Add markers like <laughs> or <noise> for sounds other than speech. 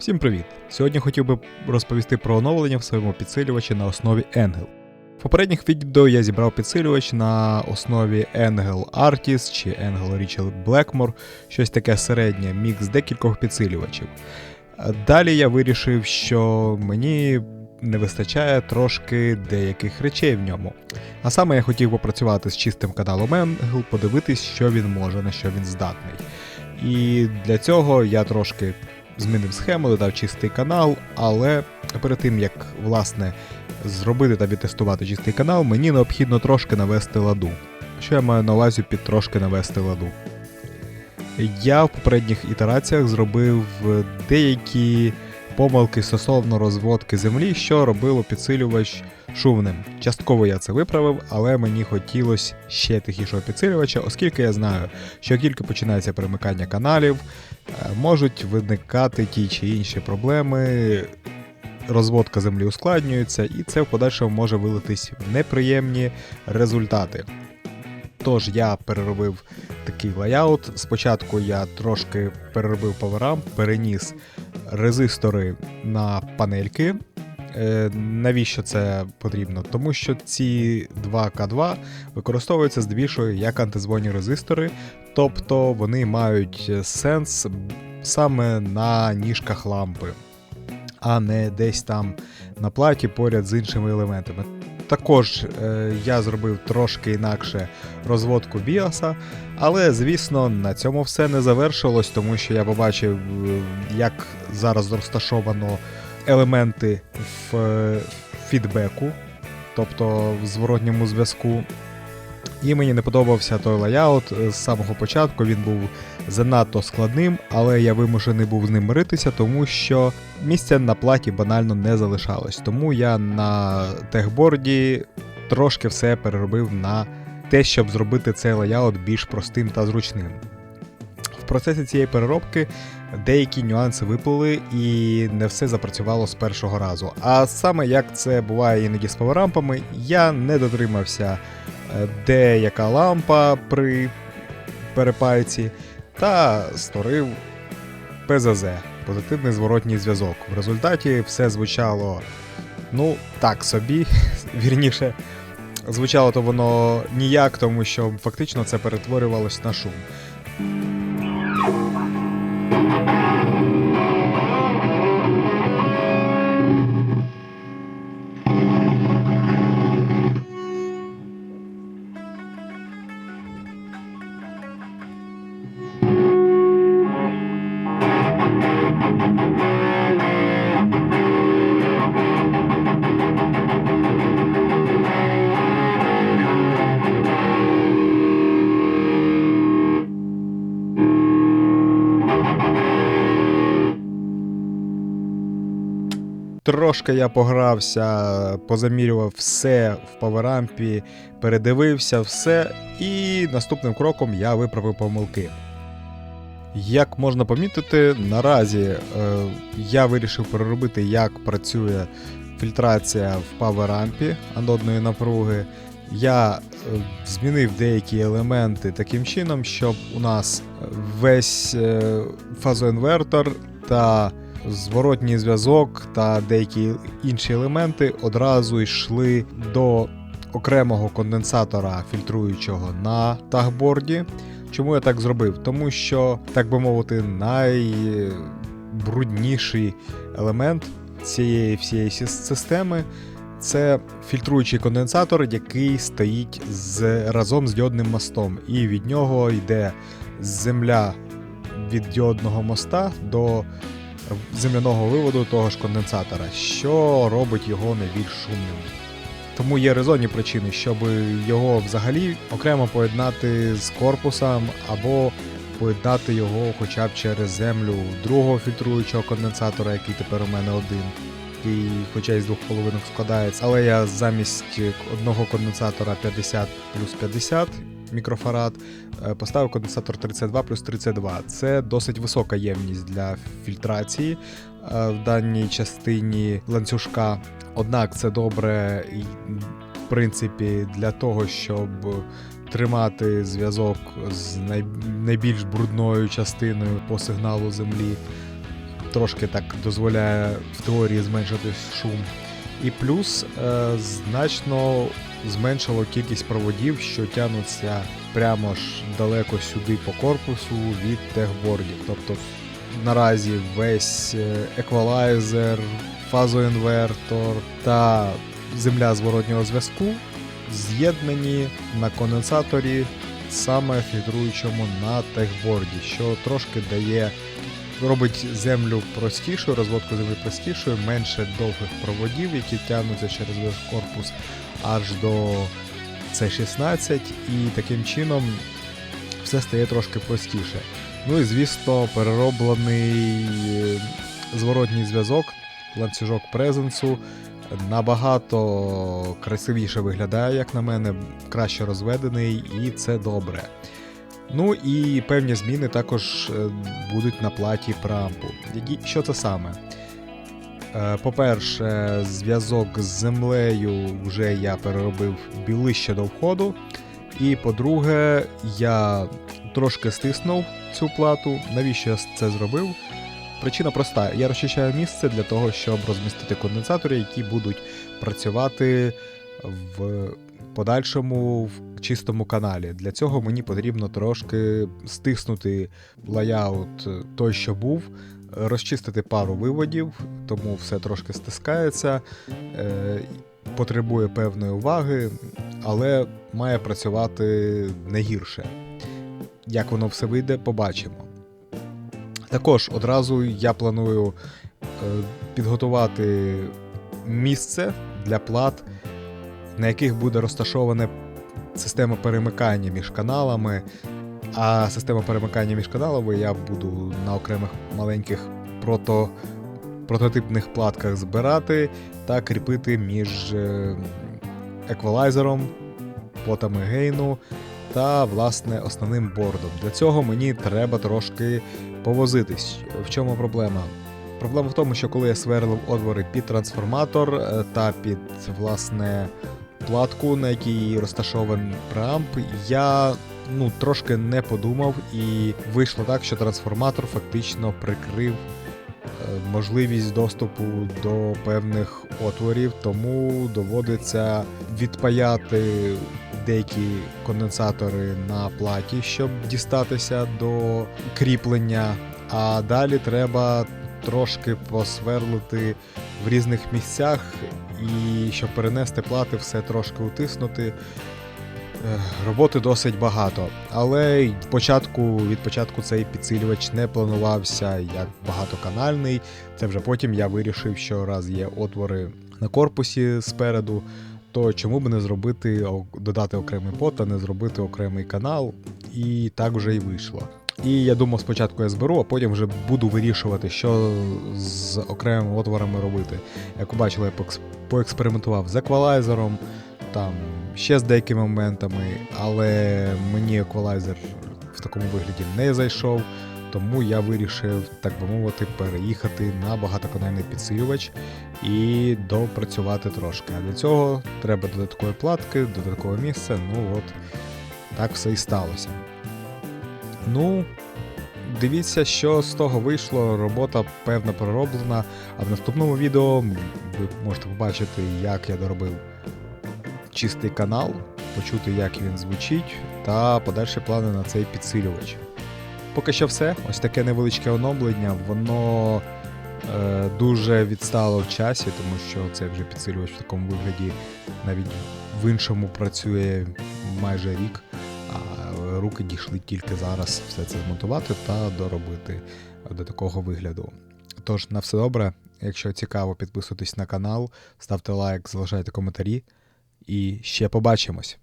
Всім привіт! Сьогодні хотів би розповісти про оновлення в своєму підсилювачі на основі Angel. В попередніх відео я зібрав підсилювач на основі Angel Artist чи Angel Rachel Blackmore, щось таке середнє, мікс декількох підсилювачів. Далі я вирішив, що мені не вистачає трошки деяких речей в ньому. А саме я хотів попрацювати з чистим каналом Angel, подивитись, що він може, на що він здатний. І для цього я трошки змінив схему, додав чистий канал, але перед тим як власне зробити та відтестувати чистий канал, мені необхідно трошки навести ладу. Що я маю на увазі під трошки навести ладу? Я в попередніх ітераціях зробив деякі помилки стосовно розводки землі, що робило підсилювач шумним. Частково я це виправив, але мені хотілося ще тихішого підсилювача, оскільки я знаю, що тільки починається перемикання каналів, е, можуть виникати ті чи інші проблеми. Розводка землі ускладнюється, і це в подальшому може вилитись в неприємні результати. Тож я переробив такий лайаут. Спочатку я трошки переробив паверам, переніс резистори на панельки. Е, Навіщо це потрібно? Тому що ці 2К2 використовуються здебільшого як антизвонні резистори, тобто вони мають сенс саме на ніжках лампи, а не десь там на платі поряд з іншими елементами. Також е, я зробив трошки інакше розводку біоса, але звісно на цьому все не завершилось, тому що я побачив, е, як зараз розташовано елементи в е, фідбеку, тобто в зворотньому зв'язку. І мені не подобався той лайаут з самого початку. Він був занадто складним, але я вимушений був з ним миритися, тому що місця на платі банально не залишалось. Тому я на техборді трошки все переробив на те, щоб зробити цей лайаут більш простим та зручним. В процесі цієї переробки деякі нюанси виплили і не все запрацювало з першого разу. А саме як це буває іноді з паверампами, я не дотримався е, де яка лампа при перепайці, та створив ПЗЗ позитивний зворотній зв'язок. В результаті все звучало ну так собі, <laughs> вірніше. Звучало то воно ніяк, тому що фактично це перетворювалось на шум. Трошки я погрався, позамірював все в паверампі, передивився все, і наступним кроком я виправив помилки. Як можна помітити, наразі е, я вирішив переробити, як працює фільтрація в паверампі анодної напруги. Я е, змінив деякі елементи таким чином, щоб у нас весь е, фазоінвертор та зворотній зв'язок та деякі інші елементи одразу йшли до окремого конденсатора фільтруючого на тагборді. Чому я так зробив? Тому що, так би мовити, найбрудніший елемент цієї всієї системи це фільтруючий конденсатор, який стоїть з, разом з діодним мостом, і від нього йде земля від діодного моста до земляного виводу того ж конденсатора, що робить його найбільш шумним. Тому є резонні причини, щоб його взагалі окремо поєднати з корпусом або поєднати його хоча б через землю другого фільтруючого конденсатора, який тепер у мене один, який хоча й з двох половинок складається. Але я замість одного конденсатора 50 плюс 50 мікрофарад е, поставив конденсатор 32 плюс 32. Це досить висока ємність для фільтрації е, в даній частині ланцюжка. Однак це добре, в принципі, для того, щоб тримати зв'язок з найбільш брудною частиною по сигналу землі. трошки так дозволяє в теорії зменшити шум. І плюс е, значно зменшило кількість проводів, що тягнуться прямо ж далеко сюди по корпусу від техбордів. Тобто наразі весь е, еквалайзер, фазоінвертор та земля зворотнього зв'язку з'єднані на конденсаторі, саме фільтруючому на техборді, що трошки дає. Робить землю простішою, розводку землі простішою, менше довгих проводів, які тягнуться через весь корпус аж до C16, і таким чином все стає трошки простіше. Ну і звісно, перероблений е, зворотній зв'язок, ланцюжок презенсу набагато красивіше виглядає, як на мене, краще розведений, і це добре. Ну і певні зміни також е, будуть на платі преампу. Які, що це саме? Е, По-перше, зв'язок з землею вже я переробив білище до входу. І по-друге, я трошки стиснув цю плату. Навіщо я це зробив? Причина проста: я розчищаю місце для того, щоб розмістити конденсатори, які будуть працювати в подальшому в чистому каналі. Для цього мені потрібно трошки стиснути лаяут той, що був, розчистити пару виводів, тому все трошки стискається, е, потребує певної уваги, але має працювати не гірше. Як воно все вийде, побачимо. Також одразу я планую е, підготувати місце для плат, на яких буде розташована система перемикання між каналами. А система перемикання між каналами я буду на окремих маленьких прото, прототипних платках збирати та кріпити між е, еквалайзером, плотами гейну та власне основним бордом. Для цього мені треба трошки повозитись. В чому проблема? Проблема в тому, що коли я сверлив отвори під трансформатор е, та під власне платку, на якій розташований преамп, я ну, трошки не подумав, і вийшло так, що трансформатор фактично прикрив е, можливість доступу до певних отворів, тому доводиться відпаяти деякі конденсатори на платі, щоб дістатися до кріплення. А далі треба трошки посверлити в різних місцях, і щоб перенести плати, все трошки утиснути. Е, Роботи досить багато, але й початку, від початку цей підсилювач не планувався як багатоканальний. Це вже потім я вирішив, що раз є отвори на корпусі спереду, то чому б не зробити додати окремий пот, а не зробити окремий канал, і так вже і вийшло. І я думав, спочатку я зберу, а потім вже буду вирішувати, що з окремими отворами робити. Як ви бачили, я поекспериментував з еквалайзером, там ще з деякими моментами, але мені еквалайзер в такому вигляді не зайшов. Тому я вирішив, так би мовити, переїхати на багатоканальний підсилювач і допрацювати трошки. А для цього треба додаткові платки, додаткове місце. Ну от так все і сталося. Ну, дивіться, що з того вийшло. Робота певно пророблена. А в наступному відео ви можете побачити, як я доробив чистий канал, почути, як він звучить, та подальші плани на цей підсилювач. Поки що все. Ось таке невеличке оновлення, воно е, дуже відстало в часі, тому що цей вже підсилювач в такому вигляді навіть в іншому працює майже рік, а руки дійшли тільки зараз все це змонтувати та доробити до такого вигляду. Тож, на все добре. Якщо цікаво, підписуйтесь на канал, ставте лайк, залишайте коментарі і ще побачимось.